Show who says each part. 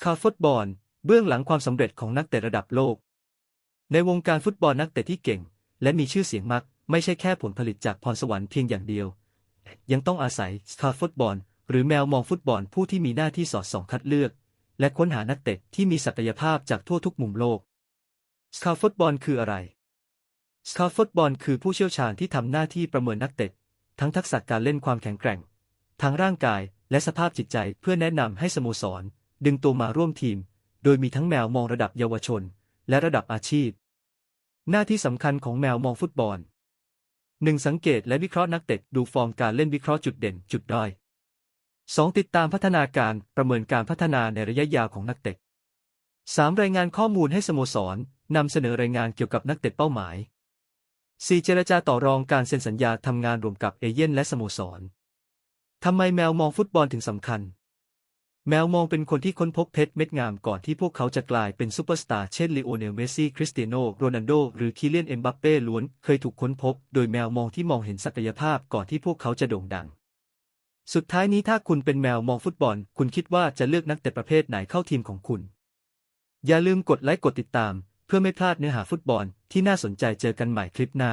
Speaker 1: สคาฟุตบอล เบื้องหลังความสำเร็จของนักเตะระดับโลก ในวงการฟุตบอลนักเตะที่เก่ง และมีชื่อเสียงมักไม่ใช่แค่ผลผลิตจากพรสวรรค์เพียงอย่างเดียว ยังต้องอาศัยสคาฟุตบอล หรือแมวมองฟุตบอลผู้ที่มีหน้าที่สอดส่องคัดเลือก และค้นหานักเตะที่มีศักยภาพจากทั่วทุกมุมโลกสคาฟุตบอลคืออะไรสคาฟุตบอลคือผู้เชี่ยวชาญที่ทำหน้าที่ประเมินนักเตะทั้งทักษะการเล่นความแข็งแกร่ง ทางร่างกายและสภาพจิตใจเพื่อแนะนำให้สโมสร ดึงตัวมาร่วมทีม โดยมีทั้งแมวมองระดับเยาวชน และระดับอาชีพ หน้าที่สำคัญของแมวมองฟุตบอล 1. สังเกตและวิเคราะห์นักเตะดูฟอร์มการเล่นวิเคราะห์จุดเด่นจุดด้อย 2. ติดตามพัฒนาการประเมินการพัฒนาในระยะยาวของนักเตะ 3. รายงานข้อมูลให้สโมสรนำเสนอรายงานเกี่ยวกับนักเตะเป้าหมาย 4. เจรจาต่อรองการเซ็นสัญญาทำงานรวมกับเอเย่นและสโมสรทำไมแมวมองฟุตบอลถึงสำคัญ แมวมองเป็นคนที่ค้นพบเพชรเม็ดงามก่อนที่พวกเขาจะกลายเป็นซูเปอร์สตาร์เช่นลีโอเนลเมสซี่คริสเตียโนโรนัลโดหรือคิเลียนเอ็มบัปเป้ล้วนเคยถูกค้นพบ โดยแมวมองที่มองเห็นศักยภาพก่อนที่พวกเขาจะโด่งดัง สุดท้ายนี้ถ้าคุณเป็นแมวมองฟุตบอล คุณคิดว่าจะเลือกนักเตะประเภทไหนเข้าทีมของคุณ อย่าลืมกดไลค์กดติดตาม เพื่อไม่พลาดเนื้อหาฟุตบอลที่น่าสนใจเจอกันใหม่คลิปหน้า